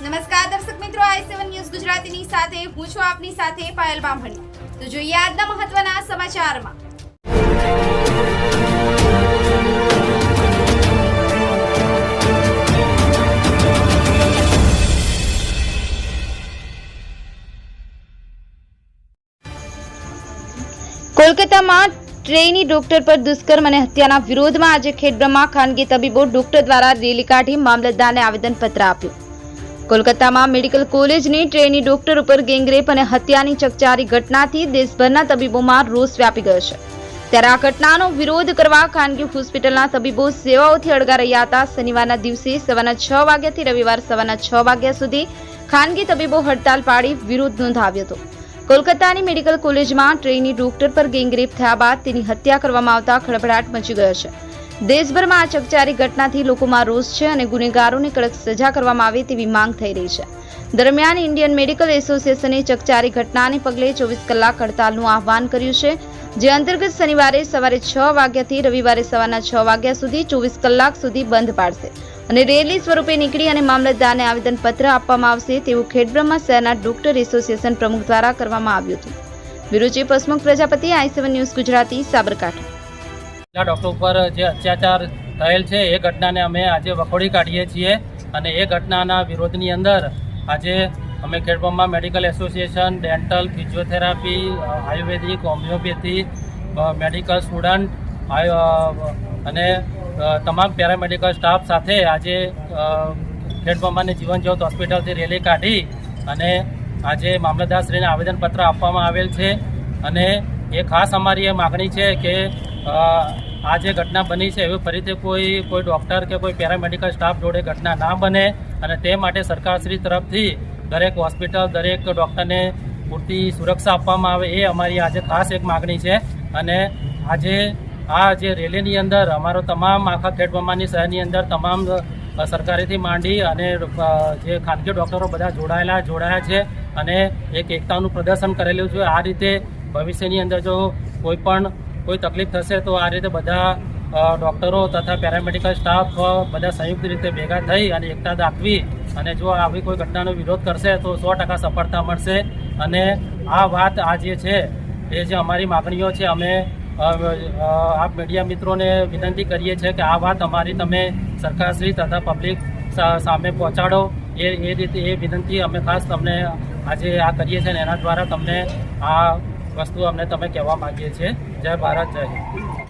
નમસ્કાર દર્શક મિત્રો, આઈ સેવન ન્યૂઝ ગુજરાતીની સાથે, હું છું આપની સાથે પાયલ બામણી. તો જોઈએ આજના મહત્વના સમાચારમાં. કોલકાતામાં ટ્રેની ડોક્ટર પર દુષ્કર્મ અને હત્યાના વિરોધમાં આજે ખેડબ્રહ્મા ખાનગી તબીબો ડોક્ટર દ્વારા રેલી કાઢી મામલતદારને આવેદનપત્ર આપ્યું. કોલકાતામાં મેડિકલ કોલેજની ટ્રેની ડોક્ટર ઉપર ગેંગરેપ અને હત્યાની ચકચારી ઘટનાથી દેશભરના તબીબોમાં રોષ વ્યાપી ગયો છે. ત્યારે આ ઘટનાનો વિરોધ કરવા ખાનગી હોસ્પિટલના તબીબો સેવાઓથી અળગા રહ્યા હતા. શનિવારના દિવસે સવારના છ વાગ્યાથી રવિવાર સવારના છ વાગ્યા સુધી ખાનગી તબીબો હડતાલ પાડી વિરોધ નોંધાવ્યો હતો. કોલકાતાની મેડિકલ કોલેજમાં ટ્રેની ડોક્ટર પર ગેંગરેપ થયા બાદ તેની હત્યા કરવામાં આવતા ખળભળાટ મચી ગયો છે. દેશભરમાં આ ચકચારી ઘટનાથી લોકોમાં રોષ છે અને ગુનેગારોને કડક સજા કરવામાં આવે તેવી માંગ થઈ રહી છે. દરમિયાન ઇન્ડિયન મેડિકલ એસોસિએશને ચકચારી ઘટનાને પગલે ચોવીસ કલાક હડતાલનું આહવાન કર્યું છે. જે અંતર્ગત શનિવારે સવારે છ વાગ્યાથી રવિવારે સવારના છ વાગ્યા સુધી ચોવીસ કલાક સુધી બંધ પાડશે અને રેલી સ્વરૂપે નીકળી અને મામલતદારને આવેદનપત્ર આપવામાં આવશે તેવું ખેડબ્રહ્મા શહેરના ડોક્ટર એસોસિએશન પ્રમુખ દ્વારા કરવામાં આવ્યું હતું. Bureau chief Prajapati I news Gujarati Sabarkantha. મહિલા ડૉક્ટર ઉપર જે અત્યાચાર થયેલ છે, એ ઘટનાને અમે આજે વખોડી કાઢીએ છીએ અને એ ઘટનાના વિરોધની અંદર આજે અમે Khedbrahma medical association, dental, physiotherapy, ayurvedic, homeopathy medical student અને તમામ પેરામેડિકલ સ્ટાફ સાથે આજે ખેડબ્રહ્માની જીવન જ્યોત હોસ્પિટલથી રેલી કાઢી અને આજે મામલતદારશ્રીને આવેદનપત્ર આપવામાં આવેલ છે. અને એ ખાસ અમારી એ માગણી છે કે આ જે ઘટના બની છે, એવી ફરીથી કોઈ કોઈ ડૉક્ટર કે કોઈ પેરામેડિકલ સ્ટાફ જોડે ઘટના ના બને અને તે માટે સરકારશ્રી તરફથી દરેક હોસ્પિટલ દરેક ડૉક્ટરને પૂરતી સુરક્ષા આપવામાં આવે એ અમારી આજે ખાસ એક માગણી છે. અને આજે આ જે રેલીની અંદર અમારો તમામ આખા ખેડબમાની શહેરની અંદર તમામ સરકારીથી માંડી અને જે ખાનગી ડૉક્ટરો બધા જોડાયેલા, જોડાયા છે અને એક એકતાનું પ્રદર્શન કરેલું છે. આ રીતે ભવિષ્યની અંદર જો કોઈ પણ કોઈ તકલીફ થશે તો આ રીતે બધા ડૉક્ટરો તથા પેરામેડિકલ સ્ટાફ બધા સંયુક્ત રીતે ભેગા થઈ અને એકતા દાખવી અને જો આવી કોઈ ઘટનાનો વિરોધ કરશે તો સો ટકા સફળતા મળશે. અને આ વાત આ જે છે, એ જે અમારી માગણીઓ છે, અમે આપ મીડિયા મિત્રોને વિનંતી કરીએ છીએ કે આ વાત અમારી તમે સરકારશ્રી તથા પબ્લિક સામે પહોંચાડો. એ એ રીતે એ વિનંતી અમે ખાસ તમને આજે આ કરીએ છીએ અને એના દ્વારા તમને આ વસ્તુ અમને તમે કહેવા માંગીએ છીએ. જય ભારત જય હિન્દ.